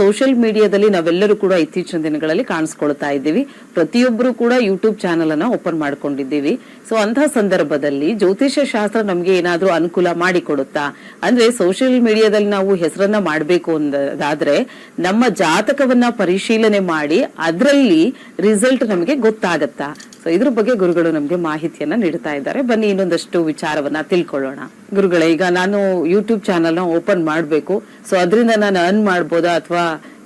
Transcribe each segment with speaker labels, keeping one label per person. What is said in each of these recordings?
Speaker 1: Social ಮೀಡಿಯಾದಲ್ಲಿ ನಾವೆಲ್ಲರೂ ಕೂಡ ಇತ್ತೀಚಿನ ದಿನಗಳಲ್ಲಿ ಕಾಣಿಸ್ಕೊಳ್ತಾ ಇದ್ದೀವಿ. ಪ್ರತಿಯೊಬ್ಬರು ಕೂಡ ಯೂಟ್ಯೂಬ್ ಚಾನೆಲ್ ಅನ್ನ ಓಪನ್ ಮಾಡ್ಕೊಂಡಿದ್ದೀವಿ. ಸೊ ಅಂತಹ ಸಂದರ್ಭದಲ್ಲಿ ಜ್ಯೋತಿಷ್ಯ ಶಾಸ್ತ್ರ ನಮ್ಗೆ ಏನಾದ್ರೂ ಅನುಕೂಲ ಮಾಡಿಕೊಡುತ್ತಾ? ಅಂದ್ರೆ ಸೋಷಿಯಲ್ ಮೀಡಿಯಾದಲ್ಲಿ ನಾವು ಹೆಸರನ್ನ ಮಾಡಬೇಕು ಅಂದಾದ್ರೆ ನಮ್ಮ ಜಾತಕವನ್ನ ಪರಿಶೀಲನೆ ಮಾಡಿ ಅದರಲ್ಲಿ ರಿಸಲ್ಟ್ ನಮಗೆ ಗೊತ್ತಾಗತ್ತಾ? ಸೊ ಇದ್ರ ಬಗ್ಗೆ ಗುರುಗಳು ನಮ್ಗೆ ಮಾಹಿತಿಯನ್ನ ನೀಡ್ತಾ ಇದ್ದಾರೆ. ಬನ್ನಿ ಇನ್ನೊಂದಷ್ಟು ವಿಚಾರವನ್ನ ತಿಳ್ಕೊಳ್ಳೋಣ. ಗುರುಗಳೇ ಈಗ ನಾನು ಯೂಟ್ಯೂಬ್ ಚಾನೆಲ್ನ ಓಪನ್ ಮಾಡಬೇಕು. ಸೊ ಅದರಿಂದ ನಾನು ಅರ್ನ್ ಮಾಡ್ಬೋದಾ ಅಥವಾ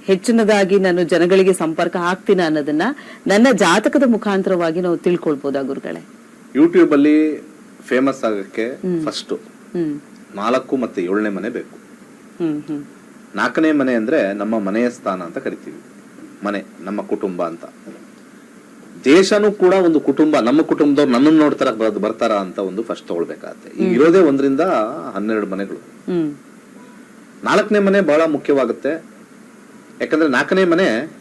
Speaker 1: ಹೆಚ್ಚಿನದಾಗಿ ನಾನು ಜನಗಳಿಗೆ ಸಂಪರ್ಕ ಆಗ್ತೀನ ಅನ್ನೋದನ್ನ ನನ್ನ ಜಾತಕದ ಮುಖಾಂತರವಾಗಿ ನಾವು ತಿಳ್ಕೊಳ್ಬೋದಾ ಗುರುಗಳೇ?
Speaker 2: ಯೂಟ್ಯೂಬ್ ಅಲ್ಲಿ ಫೇಮಸ್ ಆಗಕ್ಕೆ ಫಸ್ಟ್ ನಾಲ್ಕು ಮತ್ತೆ ಏಳನೇ ಮನೆ ಬೇಕು. ನಾಲ್ಕನೇ ಮನೆ ಅಂದ್ರೆ ನಮ್ಮ ಮನೆಯ ಸ್ಥಾನ ಅಂತ ಕರಿತೀವಿ. ಮನೆ ನಮ್ಮ ಕುಟುಂಬ ಅಂತ. ದೇಶನೂ ಕೂಡ ಒಂದು ಕುಟುಂಬ ನಮ್ಮ ಕುಟುಂಬದವ್ರು ನನ್ನನ್ನು ನೋಡ್ತಾರ ಬರ್- ಬರ್ತಾರ ಅಂತ ಒಂದು ಫಸ್ಟ್ ತಗೊಳ್ಬೇಕಾಗತ್ತೆ. ಈಗ ಇರೋದೇ ಒಂದರಿಂದ ಹನ್ನೆರಡು ಮನೆಗಳು. ನಾಲ್ಕನೇ ಮನೆ ಬಹಳ ಮುಖ್ಯವಾಗುತ್ತೆ. ಯಾಕಂದ್ರೆ ನಾಲ್ಕನೇ ಮನೆ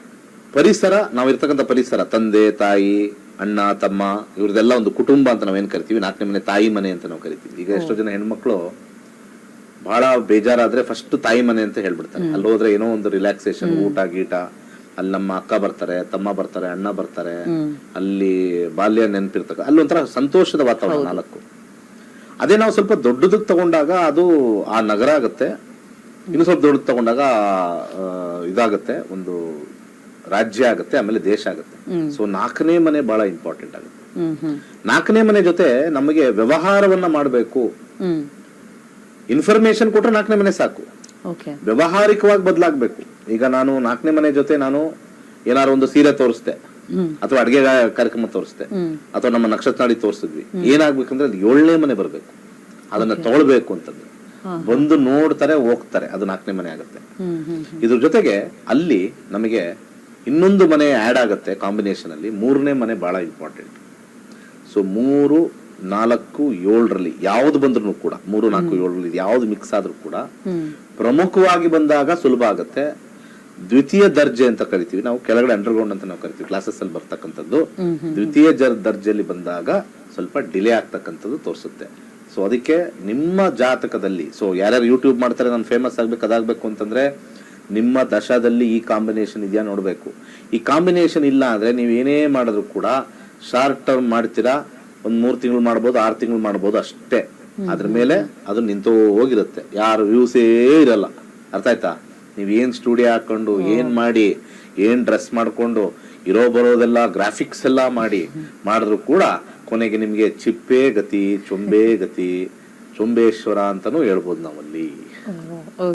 Speaker 2: ಪರಿಸರ ನಾವಿರ್ತಕ್ಕಂಥ ಪರಿಸರ ತಂದೆ ತಾಯಿ ಅಣ್ಣ ತಮ್ಮ ಇವ್ರದೆಲ್ಲ ಒಂದು ಕುಟುಂಬ ಅಂತ ನಾವೇನ್ ಕರಿತೀವಿ? ನಾಲ್ಕನೇ ಮನೆ ತಾಯಿ ಮನೆ ಅಂತ ನಾವು ಕರಿತೀವಿ. ಈಗ ಎಷ್ಟೋ ಜನ ಹೆಣ್ಮಕ್ಳು ಬಹಳ ಬೇಜಾರಾದ್ರೆ ಫಸ್ಟ್ ತಾಯಿ ಮನೆ ಅಂತ ಹೇಳ್ಬಿಡ್ತಾರೆ. ಅಲ್ಲಿ ಹೋದ್ರೆ ಏನೋ ಒಂದು ರಿಲ್ಯಾಕ್ಸೇಷನ್ ಊಟ ಗೀಟ ಅಲ್ಲಿ ನಮ್ಮ ಅಕ್ಕ ಬರ್ತಾರೆ ತಮ್ಮ ಬರ್ತಾರೆ ಅಣ್ಣ ಬರ್ತಾರೆ ಅಲ್ಲಿ ಬಾಲ್ಯ ನೆನಪಿರ್ತಕ್ಕ ಅಲ್ಲಿ ಒಂಥರ ಸಂತೋಷದ ವಾತಾವರಣ ನಾಲ್ಕು. ಅದೇ ನಾವು ಸ್ವಲ್ಪ ದೊಡ್ಡದಕ್ಕೆ ತಗೊಂಡಾಗ ಅದು ಆ ನಗರ ಆಗುತ್ತೆ. ಇನ್ನು ಸ್ವಲ್ಪ ದೊಡ್ಡದು ತಗೊಂಡಾಗ ಇದಾಗುತ್ತೆ. ಒಂದು ರಾಜ್ಯ ಆಗುತ್ತೆ ಆಮೇಲೆ ದೇಶ ಆಗುತ್ತೆ. ಸೊ ನಾಲ್ಕನೇ ಮನೆ ಬಹಳ ಇಂಪಾರ್ಟೆಂಟ್ ಆಗುತ್ತೆ. ನಾಲ್ಕನೇ ಮನೆ ಜೊತೆ ನಮಗೆ ವ್ಯವಹಾರವನ್ನ ಮಾಡಬೇಕು. ಇನ್ಫಾರ್ಮೇಶನ್ ಕೊಟ್ರೆ ನಾಲ್ಕನೇ ಮನೆ ಸಾಕು. ವ್ಯವಹಾರಿಕವಾಗಿ ಬದಲಾಗಬೇಕು. ಈಗ ನಾನು ನಾಲ್ಕನೇ ಮನೆ ಜೊತೆ ನಾನು ಏನಾದ್ರು ಒಂದು ಸೀರೆ ತೋರಿಸ್ದೆ. ಅಥವಾ ಅಡಿಗೆ ಕಾರ್ಯಕ್ರಮ ತೋರಿಸ್ದೆ. ಅಥವಾ ನಮ್ಮ ನಕ್ಷತ್ರ ನಾಡಿ ತೋರಿಸಿದ್ವಿ ಏನಾಗ್ಬೇಕಂದ್ರೆ ಅದು ಏಳನೇ ಮನೆ ಬರಬೇಕು. ಅದನ್ನ ತಗೊಳ್ಬೇಕು ಅಂತಂದ್ರೆ ಬಂದು ನೋಡ್ತಾರೆ ಹೋಗ್ತಾರೆ. ಅದು ನಾಲ್ಕನೇ ಮನೆ ಆಗುತ್ತೆ. ಇದ್ರ ಜೊತೆಗೆ ಅಲ್ಲಿ ನಮಗೆ ಇನ್ನೊಂದು ಮನೆ ಆಡ್ ಆಗುತ್ತೆ ಕಾಂಬಿನೇಷನ್ ಅಲ್ಲಿ. ಮೂರನೇ ಮನೆ ಬಹಳ ಇಂಪಾರ್ಟೆಂಟ್ ಸೊ ಮೂರು ನಾಲ್ಕು ಏಳರಲ್ಲಿ ಯಾವ್ದು ಬಂದ್ರು ಕೂಡ ಮೂರು ನಾಲ್ಕು ಏಳರಲ್ಲಿ ಯಾವ್ದು ಮಿಕ್ಸ್ ಆದ್ರೂ ಕೂಡ ಪ್ರಮುಖವಾಗಿ ಬಂದಾಗ ಸುಲಭ ಆಗುತ್ತೆ ದ್ವಿತೀಯ ದರ್ಜೆ ಅಂತ ಕರಿತೀವಿ. ನಾವು ಕೆಳಗಡೆ ಅಂಡರ್ಗ್ರೌಂಡ್ ಅಂತ ನಾವು ಕರಿತೀವಿ. ಕ್ಲಾಸಸ್ ಅಲ್ಲಿ ಬರ್ತಕ್ಕಂಥದ್ದು. ದ್ವಿತೀಯ ಜರ್ ದರ್ಜೆಯಲ್ಲಿ ಬಂದಾಗ ಸ್ವಲ್ಪ ಡಿಲೇ ಆಗ್ತಕ್ಕಂಥದ್ದು ತೋರಿಸುತ್ತೆ. ಸೊ ಅದಕ್ಕೆ ನಿಮ್ಮ ಜಾತಕದಲ್ಲಿ ಸೊ ಯಾರ್ಯಾರು ಯೂಟ್ಯೂಬ್ ಮಾಡ್ತಾರೆ ನಾನು ಫೇಮಸ್ ಆಗ್ಬೇಕು ಅದಾಗಬೇಕು ಅಂತಂದ್ರೆ ನಿಮ್ಮ ದಶದಲ್ಲಿ ಈ ಕಾಂಬಿನೇಷನ್ ಇದೆಯಾ ನೋಡಬೇಕು. ಈ ಕಾಂಬಿನೇಷನ್ ಇಲ್ಲ ಅಂದ್ರೆ ನೀವು ಏನೇ ಮಾಡಿದ್ರು ಕೂಡ ಶಾರ್ಟ್ ಟರ್ಮ್ ಮಾಡ್ತೀರಾ? ಒಂದ್ ಮೂರ್ ತಿಂಗಳು ಮಾಡ್ಬೋದು ಆರು ತಿಂಗಳು ಮಾಡ್ಬೋದು ಅಷ್ಟೇ. ಅದ್ರ ಮೇಲೆ ಅದು ನಿಂತು ಹೋಗಿರುತ್ತೆ. ಯಾರು ವ್ಯೂಸೇ ಇರಲ್ಲ. ಅರ್ಥ ಆಯ್ತಾ? ನೀವ್ ಏನ್ ಸ್ಟುಡಿಯೋ ಹಾಕೊಂಡು ಏನ್ ಮಾಡಿ ಏನ್ ಡ್ರೆಸ್ ಮಾಡ್ಕೊಂಡು ಇರೋ ಬರೋದೆಲ್ಲ ಗ್ರಾಫಿಕ್ಸ್ ಎಲ್ಲ ಮಾಡಿ ಮಾಡಿದ್ರು ಕೂಡ ಕೊನೆಗೆ ನಿಮ್ಗೆ ಚಿಪ್ಪೆ ಗತಿ ಚೊಂಬೆ ಗತಿ ಚೊಂಬೇಶ್ವರ ಅಂತಾನೂ ಹೇಳ್ಬೋದು ನಾವಲ್ಲಿ.